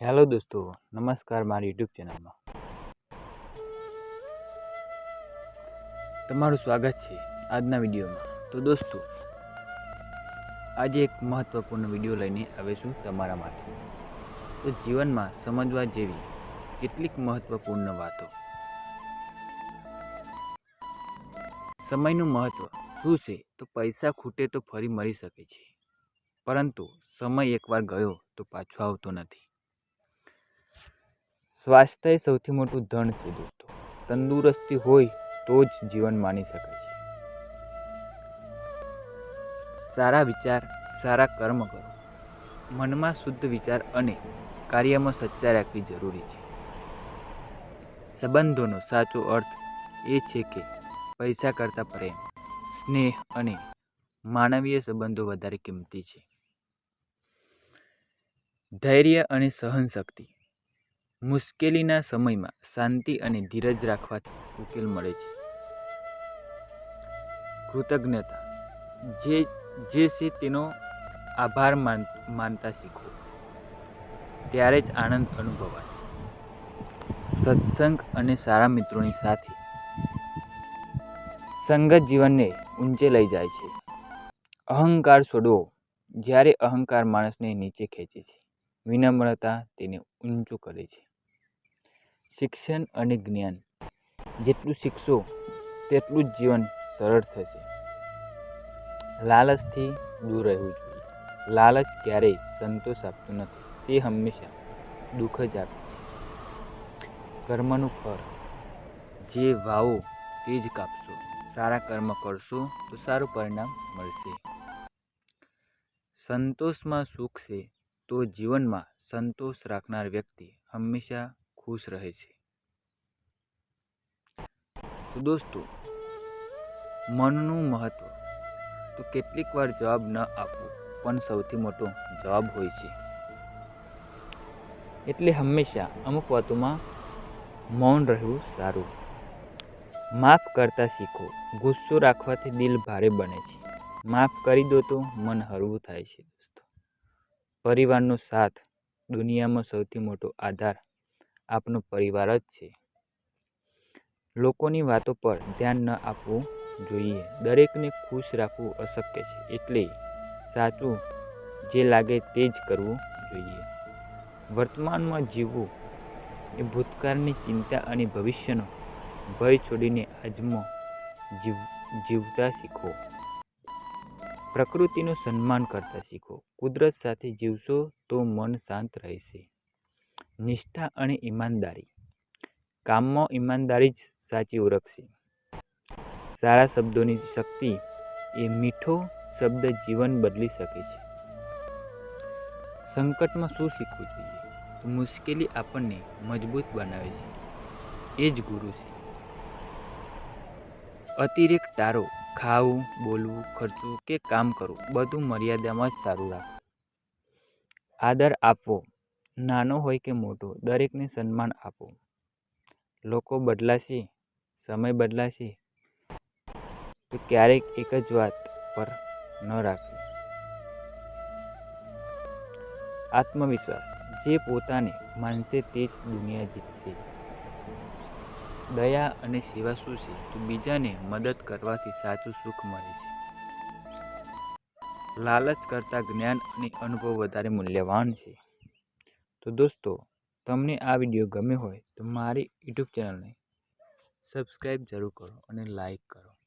Hello દોસ્તો, નમસ્કાર મારી યુટ્યુબ ચેનલમાં તમારું સ્વાગત છે આજના વિડીયોમાં તો દોસ્તો, આજે એક મહત્ત્વપૂર્ણ વીડિયો લઈને આવીશું તમારા માટે. તો જીવનમાં સમજવા જેવી કેટલીક મહત્ત્વપૂર્ણ વાતો. સમયનું મહત્ત્વ શું છે? તો પૈસા ખૂટે તો ફરી મળી શકે છે. પરંતુ સમય એકવાર ગયો તો પાછો આવતો નથી. સ્વાસ્થ્ય એ સૌથી મોટું ધન છે દોસ્તો. તંદુરસ્તી હોય તો જ જીવન માણી શકાય છે. સારા વિચાર, સારા કર્મ કરો. મનમાં શુદ્ધ વિચાર અને કાર્યમાં સચ્ચાઈ રાખવી જરૂરી છે. સંબંધોનો સાચો અર્થ એ છે કે પૈસા કરતાં પ્રેમ, સ્નેહ અને માનવીય સંબંધો વધારે કિંમતી છે. ધૈર્ય અને સહનશક્તિ. મુશ્કેલીના સમયમાં શાંતિ અને ધીરજ રાખવાથી ઉકેલ મળે છે. કૃતજ્ઞતા. જે જે છે તેનો આભાર માન, માનતા શીખવો ત્યારે જ આનંદ અનુભવાશે સત્સંગ અને સારા મિત્રોની સાથે સંગત જીવનને ઊંચે લઈ જાય છે. અહંકાર છોડવો. જ્યારે અહંકાર માણસને નીચે ખેંચે છે, વિનમ્રતા તેને ઊંચું કરે છે. શિક્ષણ અને જ્ઞાન. જેટલું શીખશો તેટલું જ જીવન સરળ થશે. લાલચથી દૂર રહેવું જોઈએ. લાલચ ક્યારેય સંતોષ આપતું નથી. તે હંમેશા દુઃખ જ આપે છે. કર્મનું ફળ. જે વાવો તે જ કાપશો. સારા કર્મ કરશો તો સારું પરિણામ મળશે. સંતોષમાં સુખ છે તો જીવનમાં સંતોષ રાખનાર વ્યક્તિ હંમેશા ખુશ રહે છે. તો દોસ્તો, મનનું મહત્ત્વ તો કેટલીક વાર જવાબ ન આપવો પણ સૌથી મોટો જવાબ હોય છે. એટલે હંમેશા અમુક વાતોમાં મૌન રહેવું સારું. માફ કરતા શીખો, ગુસ્સો રાખવાથી દિલ ભારે બને છે. માફ કરી દો તો મન હળવું થાય છે દોસ્તો. પરિવારનો સાથ દુનિયામાં સૌથી મોટો આધાર આપનો પરિવાર જ છે. લોકોની વાતો પર ધ્યાન ન આપવું જોઈએ. દરેકને ખુશ રાખવું અશક્ય છે. એટલે સાચું જે લાગે તે જ કરવું જોઈએ. વર્તમાનમાં જીવવું એ ભૂતકાળની ચિંતા અને ભવિષ્યનો ભય છોડીને આજમાં જીવ, જીવતા શીખો. પ્રકૃતિનું સન્માન કરતા શીખો. કુદરત સાથે જીવશો તો મન શાંત રહેશે. નિષ્ઠા અને ઈમાનદારી. કામમાં ઈમાનદારી જ સાચી ઓળખ છે. સારા શબ્દોની શક્તિ એ મીઠો શબ્દ જીવન બદલી શકે છે. સંકટમાં શું શીખવું જોઈએ? તો મુશ્કેલી આપણને મજબૂત બનાવે છે. એ જ ગુરુ છે. અતિરેક ટાળો ખાવું, બોલવું, ખર્ચવું કે કામ કરવું બધું મર્યાદામાં જ સારું રાખવું. આદર આપવો નાનો હોય કે મોટો, દરેકને સન્માન આપો. લોકો બદલાશે, સમય બદલાશે. તો ક્યારેક એક જ વાત પર ન રાખવી. આત્મવિશ્વાસ, જે પોતાને માનશે તે જ દુનિયા જીતશે. દયા અને સેવા શું છે? તો બીજાને મદદ કરવાથી સાચું સુખ મળે છે. લાલચ કરતાં જ્ઞાન અને અનુભવ વધારે મૂલ્યવાન છે. તો દોસ્તો, તમને આ વીડિયો ગમ્યો હોય તો મારી યુટ્યુબ ચેનલને સબસ્ક્રાઈબ જરૂર કરો અને લાઈક કરો.